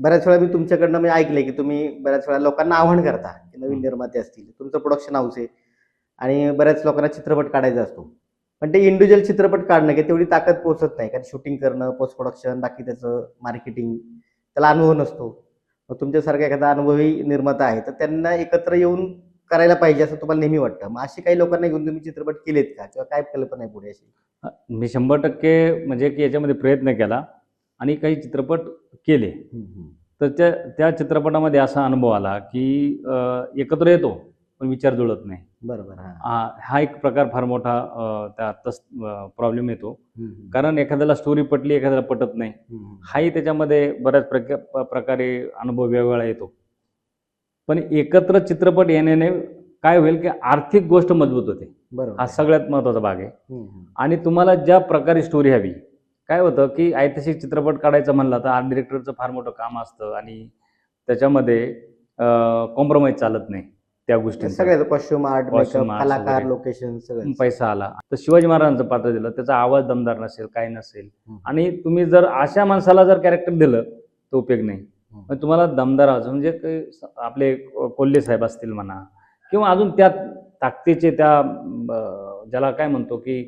बऱ्याच वेळा मी तुमच्याकडनं मी ऐकलंय की तुम्ही बऱ्याच वेळा लोकांना आव्हान करता की नवीन निर्माते असतील. तुमचं प्रोडक्शन हाऊस आहे आणि बऱ्याच लोकांना चित्रपट काढायचा असतो. पण ते इंडिव्हिज्युअल चित्रपट काढणं की तेवढी ताकद पोहोचत नाही. कारण शूटिंग करणं पोस्ट प्रोडक्शन बाकी त्याचं मार्केटिंग त्याला अनुभव नसतो. मग तुमच्यासारखा एखादा अनुभवी निर्माता आहे तर त्यांना एकत्र येऊन करायला पाहिजे असं तुम्हाला नेहमी वाटतं. मग अशी काही लोकांना घेऊन तुम्ही चित्रपट केलेत का? किंवा काय कल्पना आहे पुढे अशी? मी शंभर टक्के म्हणजे की याच्यामध्ये प्रयत्न केला. आणि काही चित्रपट केले. तर त्या त्या चित्रपटामध्ये असा अनुभव आला की एकत्र येतो पण विचार जुळत नाही. बरोबर हा. एक प्रकार फार मोठा त्या तस प्रॉब्लेम येतो. कारण एखाद्याला स्टोरी पटली एखाद्याला पटत नाही. हाही त्याच्यामध्ये बऱ्याच प्रका प्रकारे अनुभव वेगवेगळा येतो. पण एकत्र चित्रपट येण्याने काय होईल की आर्थिक गोष्ट मजबूत होते. हा सगळ्यात महत्त्वाचा भाग आहे. आणि तुम्हाला ज्या प्रकारे स्टोरी हवी काय होतं की ऐतिहासिक चित्रपट काढायचं म्हणलं तर आर्ट डिरेक्टरचं फार मोठं काम असतं आणि त्याच्यामध्ये कॉम्प्रोमाइज चालत नाही त्या गोष्टी सगळ्याचं कॉस्ट्युम आर्ट कलाकार. लोकेशन सगळं पैसा आला तर शिवाजी महाराजांचं पात्र दिलं त्याचा आवाज दमदार नसेल काय नसेल. आणि तुम्ही जर अशा माणसाला जर कॅरेक्टर दिलं तर उपयोग नाही. पण तुम्हाला दमदार आवाज म्हणजे आपले कोल्हे साहेब असतील म्हणा किंवा अजून त्या ताकदीचे त्या ज्याला काय म्हणतो की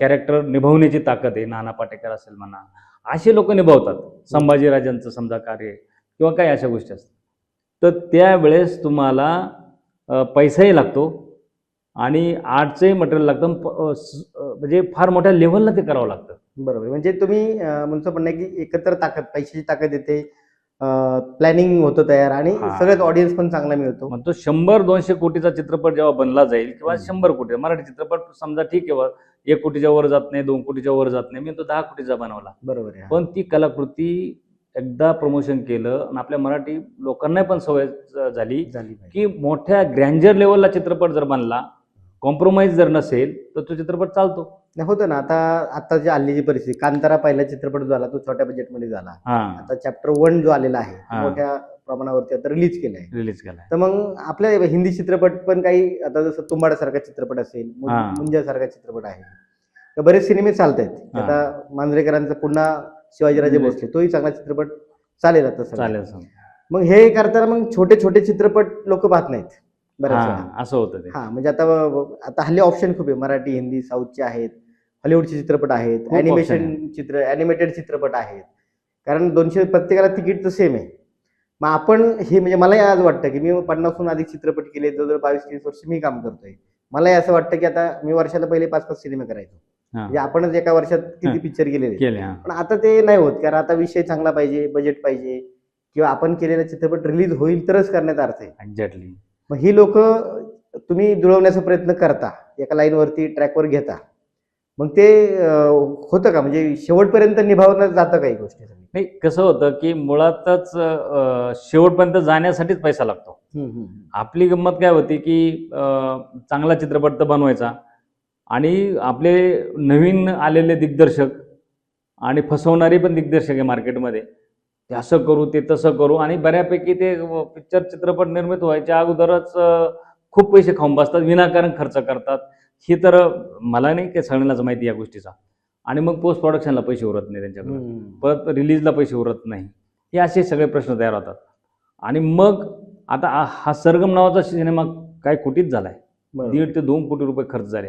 कॅरेक्टर निभावण्याची ताकद आहे. नाना पाटेकर असेल म्हणा. असे लोक निभावतात. संभाजीराजांचं समजा कार्य किंवा काही अशा गोष्टी असतात. तर त्यावेळेस तुम्हाला पैसाही लागतो आणि आर्टचंही मटेरियल लागतं. प- म्हणजे फार मोठ्या लेवलला ते करावं लागतं. बरोबर. म्हणजे तुम्ही म्हणतो पण म्हणणं आहे की एकत्र ताकद पैशाची ताकद येते. प्लॅनिंग होतं तयार आणि हा. सगळ्यात ऑडियन्स पण चांगला मिळतो. मग तो शंभर दोनशे कोटीचा चित्रपट जेव्हा बनला जाईल किंवा हम्म. शंभर कोटी. मराठी चित्रपट समजा ठीक आहे बा, एक कोटीच्या वर जात नाही दोन कोटीच्या वर जात नाही. मी तो दहा कोटीचा बनवला. बरोबर आहे. पण ती कलाकृती एकदा प्रमोशन केलं आणि आपल्या मराठी लोकांना पण सवय ज- झाली झाली पाहिजे. की मोठ्या ग्रँजर लेवलला चित्रपट जर बनला कॉम्प्रोमाइज जर नसेल तर तो चित्रपट चालतो. नाही, होतं ना आता आता जी हल्लीची परिस्थिती कांतारा पहिला चित्रपट जो झाला तो छोट्या बजेटमध्ये झाला हा आता चॅप्टर वन जो आलेला आहे हा. मोठ्या प्रमाणावरती आता रिलीज केला आहे रिलीज केलाय तर मग आपल्या हिंदी चित्रपट पण काही आता जसं तुंबाडासारखा चित्रपट असेल हा. मुंजासारखा चित्रपट आहे तर बरेच सिनेमे चालत आहेत हा. आता मांजरेकरांचा पुन्हा शिवाजीराजे भोसले तोही चांगला चित्रपट चालेल आता. चालेल. मग हे करताना मग छोटे छोटे चित्रपट लोक पाहत नाहीत बऱ्याच वेळा. हा असं होतं ते हा म्हणजे आता आता हल्ली ऑप्शन खूप आहे मराठी हिंदी साऊथचे आहेत हॉलिवूडचे चित्रपट आहेत ॲनिमेशन चित्र ॲनिमेटेड चित्रपट आहेत. कारण दोनशे प्रत्येकाला तिकीट तर सेम आहे. मग आपण हे म्हणजे मलाही आज वाटतं की मी पन्नासहून अधिक चित्रपट केले जवळजवळ बावीस तीस वर्ष मी काम करतोय. मलाही असं वाटतं की आता मी वर्षाला पहिले पाच पाच सिनेमे करायचो. म्हणजे आपणच एका वर्षात किती. पिक्चर केलेले. केले पण आता ते नाही होत कारण आता विषय चांगला पाहिजे बजेट पाहिजे किंवा आपण केलेला चित्रपट रिलीज होईल तरच करण्याचा अर्थ आहे. एक्झॅक्टली मग ही लोक तुम्ही जुळवण्याचा प्रयत्न करता एका लाईनवरती ट्रॅकवर घेता. मग ते होतं का? म्हणजे शेवटपर्यंत निभावण्यात जातं काही गोष्टी? नाही कसं होतं की मुळातच शेवटपर्यंत जाण्यासाठीच पैसा लागतो. आपली गंमत काय होती की चांगला चित्रपट तर बनवायचा आणि आपले नवीन आलेले दिग्दर्शक आणि फसवणारे पण दिग्दर्शक आहे मार्केटमध्ये. ते असं करू ते तसं करू आणि बऱ्यापैकी ते पिक्चर चित्रपट निर्मित व्हायच्या अगोदरच खूप पैसे खाऊन बसतात विनाकारण खर्च करतात. ही तर मला नाही की सगळ्यांनाच माहिती या गोष्टीचा. आणि मग पोस्ट प्रोडक्शनला पैसे उरत नाही त्यांच्याकडे. परत रिलीजला पैसे उरत नाही. हे असे सगळे प्रश्न तयार होतात. आणि मग आता हा- सरगम नावाचा सिनेमा काय कोटीत झालाय. बरोबर. दीड ते दोन कोटी रुपये खर्च झाले.